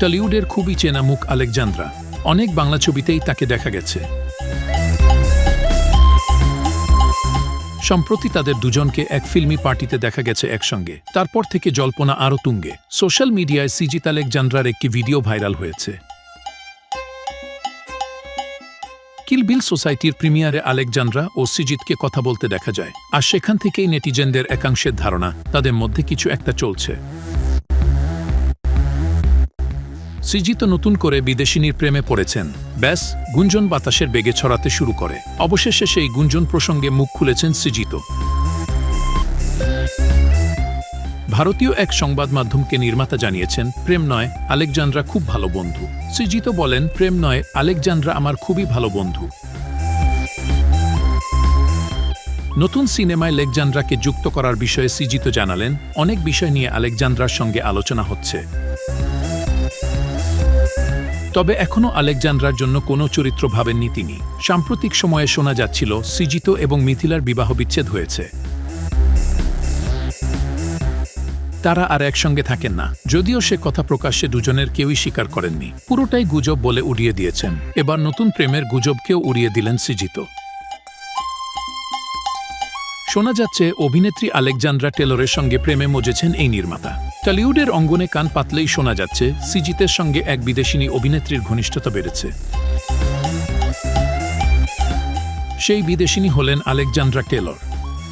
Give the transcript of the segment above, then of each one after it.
টলিউডের খুবই চেনা মুখ আলেকজান্দ্রা। অনেক বাংলা ছবিতেই তাকে দেখা গেছে। সম্প্রতি তাদের দুজনকে এক ফিল্মি পার্টিতে দেখা গেছে একসঙ্গে। তারপর থেকে জল্পনা আরও তুঙ্গে। সোশ্যাল মিডিয়ায় সিজিত আলেকজান্দ্রার একটি ভিডিও ভাইরাল হয়েছে। কিলবিল সোসাইটির প্রিমিয়ারে আলেকজান্দ্রা ও সিজিতকে কথা বলতে দেখা যায়। আর সেখান থেকেই নেটিজেনদের একাংশের ধারণা, তাদের মধ্যে কিছু একটা চলছে। সিজিত নতুন করে বিদেশিনীর প্রেমে পড়েছেন। ব্যাস, গুঞ্জন বাতাসের বেগে ছড়াতে শুরু করে। অবশেষে সেই গুঞ্জন প্রসঙ্গে মুখ খুলেছেন সিজিত। ভারতীয় এক সংবাদ মাধ্যমকে নির্মাতা জানিয়েছেন, প্রেম নয়, আলেকজান্দ্রা খুব ভালো বন্ধু। সিজিত বলেন, প্রেম নয়, আলেকজান্দ্রা আমার খুবই ভালো বন্ধু। নতুন সিনেমায় লেকজান্দ্রাকে যুক্ত করার বিষয়ে সিজিত জানালেন, অনেক বিষয় নিয়ে আলেকজান্দ্রার সঙ্গে আলোচনা হচ্ছে। তবে এখনও আলেকজান্ড্রার জন্য কোনো চরিত্র ভাবেননি তিনি। সাম্প্রতিক সময়ে শোনা যাচ্ছিল, সিজিত এবং মিথিলার বিবাহ বিচ্ছেদ হয়েছে। তারা আর একসঙ্গে থাকেন না। যদিও সে কথা প্রকাশ্যে দুজনের কেউই স্বীকার করেননি। পুরোটাই গুজব বলে উড়িয়ে দিয়েছেন। এবার নতুন প্রেমের গুজবকেও উড়িয়ে দিলেন সিজিত। শোনা যাচ্ছে অভিনেত্রী আলেকজান্দ্রা টেলরের সঙ্গে প্রেমে মজেছেন এই নির্মাতা। টলিউডের অঙ্গনে কান পাতলেই শোনা যাচ্ছে, সিজিতের সঙ্গে এক বিদেশিনী অভিনেত্রীর ঘনিষ্ঠতা বেড়েছে। সেই বিদেশিনী হলেন আলেকজান্দ্রা টেলর।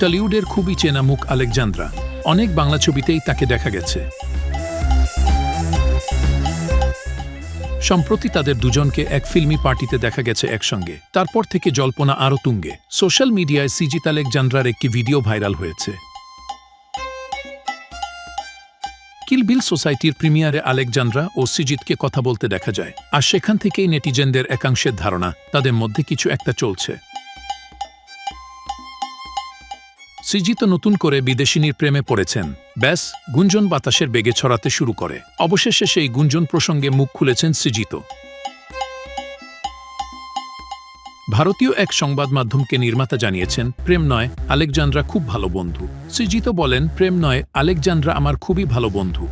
টলিউডের খুবই চেনা মুখ আলেকজান্দ্রা। অনেক বাংলা ছবিতেই তাকে দেখা গেছে। সম্প্রতি তাদের দুজনকে এক ফিল্মি পার্টিতে দেখা গেছে একসঙ্গে। তারপর থেকে জল্পনা আরও তুঙ্গে। সোশ্যাল মিডিয়ায় সিজিত আলেকজান্ড্রার একটি ভিডিও ভাইরাল হয়েছে। কিলবিল সোসাইটির প্রিমিয়ারে আলেকজান্ড্রা ও সিজিতকে কথা বলতে দেখা যায়। আর সেখান থেকেই নেটিজেনদের একাংশের ধারণা, তাদের মধ্যে কিছু একটা চলছে। সিজিত নতুন করে বিদেশিনীর প্রেমে পড়েছেন। ব্যাস, গুঞ্জন বাতাসের বেগে ছড়াতে শুরু করে। অবশেষে সেই গুঞ্জন প্রসঙ্গে মুখ খুলেছেন সিজিত। ভারতীয় এক সংবাদ মাধ্যমকে নির্মাতা জানিয়েছেন, প্রেম নয়, আলেকজান্দ্রা খুব ভালো বন্ধু। সিজিত বলেন, প্রেম নয়, আলেকজান্দ্রা আমার খুবই ভালো বন্ধু।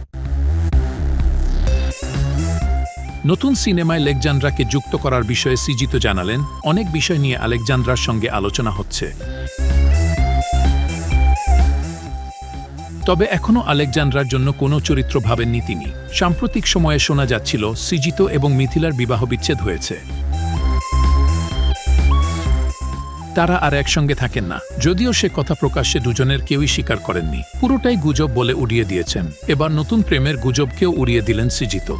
নতুন সিনেমায় লেকজান্দ্রাকে যুক্ত করার বিষয়ে সিজিত জানালেন, অনেক বিষয় নিয়ে আলেকজান্দ্রার সঙ্গে আলোচনা হচ্ছে। তবে এখনও আলেকজান্ড্রার জন্য কোনো চরিত্র ভাবেননি তিনি। সাম্প্রতিক সময়ে শোনা যাচ্ছিল, সিজিত এবং মিথিলার বিবাহ বিচ্ছেদ হয়েছে। তারা আর একসঙ্গে থাকেন না। যদিও সে কথা প্রকাশ্যে দুজনের কেউই স্বীকার করেননি। পুরোটাই গুজব বলে উড়িয়ে দিয়েছেন। এবার নতুন প্রেমের গুজবকেও উড়িয়ে দিলেন সিজিত।